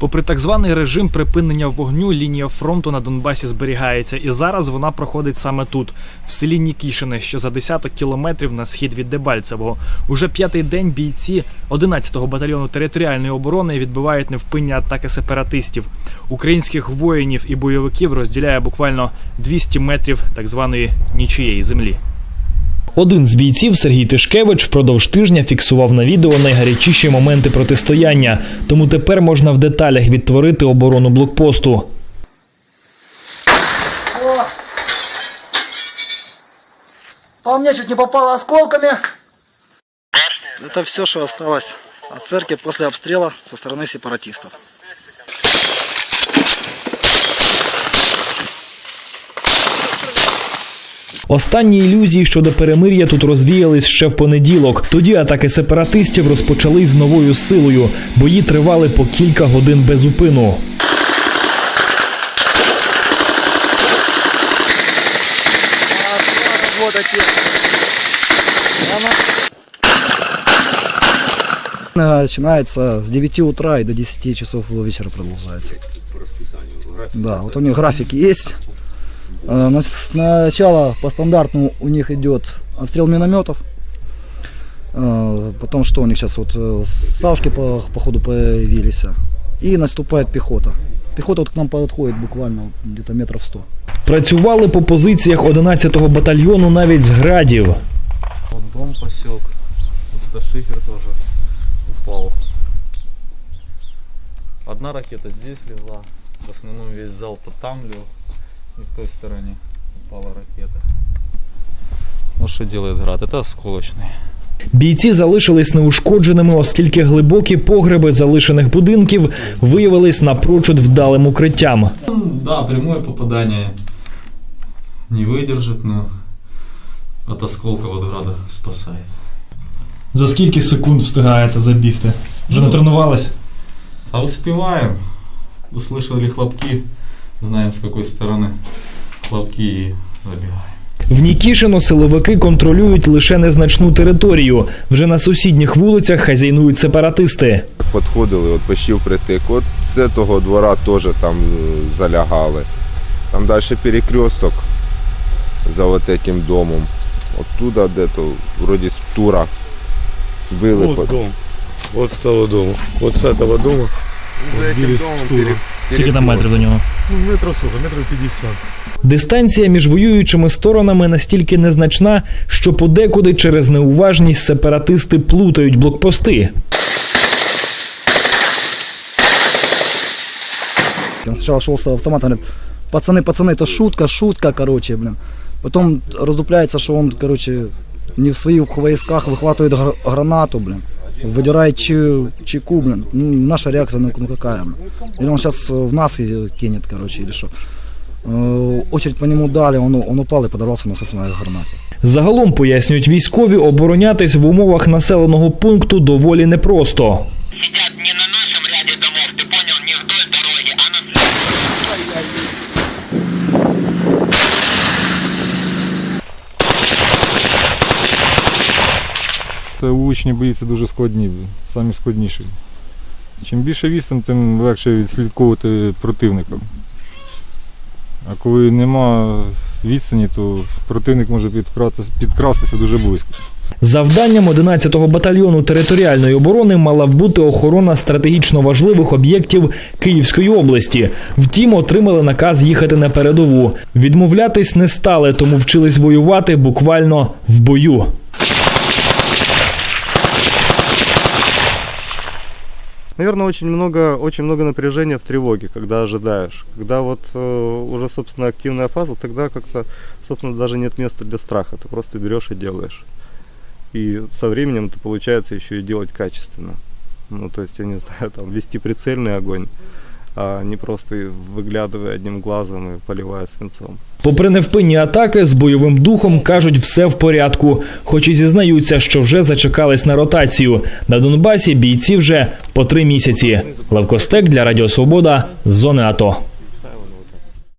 Попри так званий режим припинення вогню, лінія фронту на Донбасі зберігається, і зараз вона проходить саме тут, в селі Нікішине, що за десяток кілометрів на схід від Дебальцевого. Уже п'ятий день бійці 11-го батальйону територіальної оборони відбивають невпинні атаки сепаратистів. Українських воїнів і бойовиків розділяє буквально 200 метрів так званої нічиєї землі. Один з бійців Сергій Тишкевич впродовж тижня фіксував на відео найгарячіші моменти протистояння, тому тепер можна в деталях відтворити оборону блокпосту. О! По мне чуть не попало осколками. Это все, что осталось от церкви после обстрела со стороны сепаратистов. Останні ілюзії щодо перемир'я тут розвіялись ще в понеділок. Тоді атаки сепаратистів розпочались з новою силою. Бої тривали по кілька годин без упину. Начинается с 9 утра и до 10 часов вечера продолжается. Да, вот у них график есть. Э, на- Сначала по стандартному у них идет обстрел минометов. Э, Потом что у них сейчас вот э, савушки по, по ходу появились. И наступает пехота. Пехота вот к нам подходит буквально где-то метров 100. Працювали по позиціях 11-го батальйону навіть з градів. Вот дом поселка. Вот это шифер тоже упал. Одна ракета здесь легла. В основном весь зал-то там лег. И в той стороне упала ракета. Вот что делает град. Это осколочный. Бійці залишились неушкодженими, оскільки глибокі погреби залишених будинків виявились напрочуд вдалим укриттям. Да, прямое попадание не выдержит, но от осколка от града спасает. За скільки секунд встигаєте забігти? Вже не тренувались? А успеваем. Услышали хлопки, знаем с какой стороны хлопки и забегаем. В Нікішино силовики контролюють лише незначну територію. Вже на сусідніх вулицях хазяйнують сепаратисти. Подходили, от почти впритик. От з того двора теж там е, залягали. Там далі перекресток за от этим домом. Оттуда де-то, вроді з тура. Били Вот по- дом. Вот с того дома. Вот с этого дома. За этим Били з домом тура. пере- Скільки там метрів до нього? Ну, метров сколько? Метров 50. Дистанція між воюючими сторонами настільки незначна, що подекуди через неуважність сепаратисти плутають блокпости. Он сначала шел с автомата, говорит, пацаны, пацаны, это шутка, шутка, короче, блин. Потом раздупляется, что он, короче, не в своих войсках выхватывает гра- гранату, блин. Выдирает чи- чеку, блин. Ну, наша реакция, ну, ну какая, блин. Или он сейчас в нас и кинет, короче, или что. Э, Очередь по нему дали, он, он упал и подорвался на собственной гранате. Загалом пояснюють військові, оборонятись в умовах населеного пункту доволі непросто. Та учні бої це дуже складні, самі складніші. Чим більше відстань, тим легше відслідковувати противника. А коли нема відстані, то противник може підкрастися, дуже близько. Завданням 11-го батальйону територіальної оборони мала бути охорона стратегічно важливих об'єктів Київської області. Втім, отримали наказ їхати на передову. Відмовлятись не стали, тому вчились воювати буквально в бою. Наверное, очень много, очень много напряжения в тревоге, когда ожидаешь. Когда вот э, уже, собственно, активная фаза, тогда как-то, собственно, даже нет места для страха. Ты просто берешь и делаешь. И со временем это получается еще и делать качественно. Ну, то есть, я не знаю, там, вести прицельный огонь, а не просто виглядує одним глазом і поливає свинцом. Попри невпинні атаки, з бойовим духом кажуть, все в порядку, хоч і зізнаються, що вже зачекались на ротацію. На Донбасі бійці вже по три місяці. Левкостек для Радіо Свобода з зони АТО.